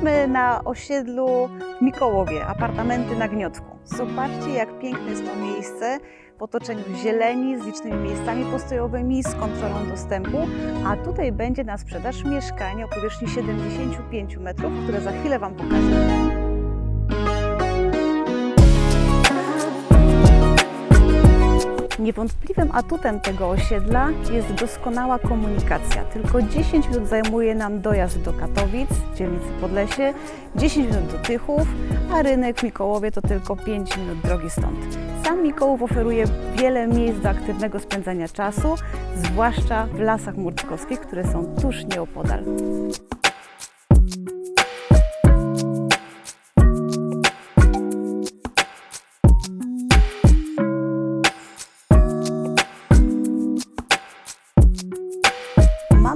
Jesteśmy na osiedlu w Mikołowie, apartamenty na Gniotku. Zobaczcie, jak piękne jest to miejsce w otoczeniu zieleni, z licznymi miejscami postojowymi, z kontrolą dostępu, a tutaj będzie na sprzedaż mieszkanie o powierzchni 75 metrów, które za chwilę Wam pokażę. Niewątpliwym atutem tego osiedla jest doskonała komunikacja. Tylko 10 minut zajmuje nam dojazd do Katowic, dzielnicy Podlesie, 10 minut do Tychów, a rynek w Mikołowie to tylko 5 minut drogi stąd. Sam Mikołów oferuje wiele miejsc do aktywnego spędzania czasu, zwłaszcza w lasach murczkowskich, które są tuż nieopodal.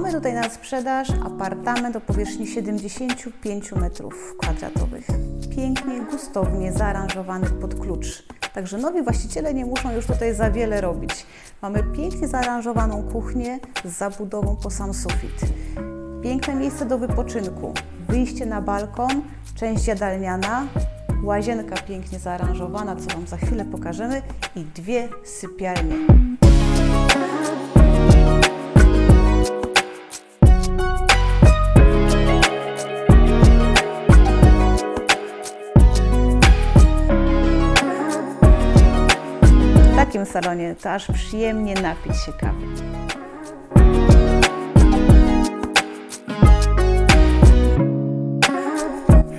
Mamy tutaj na sprzedaż apartament o powierzchni 75 metrów kwadratowych. Pięknie, gustownie zaaranżowany pod klucz. Także nowi właściciele nie muszą już tutaj za wiele robić. Mamy pięknie zaaranżowaną kuchnię z zabudową po sam sufit. Piękne miejsce do wypoczynku, wyjście na balkon, część jadalniana, łazienka pięknie zaaranżowana, co Wam za chwilę pokażemy i dwie sypialnie. Takim salonie to aż przyjemnie napić się kawy.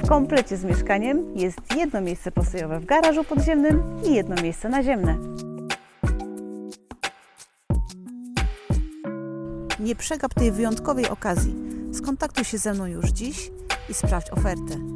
W komplecie z mieszkaniem jest jedno miejsce postojowe w garażu podziemnym i jedno miejsce naziemne. Nie przegap tej wyjątkowej okazji. Skontaktuj się ze mną już dziś i sprawdź ofertę.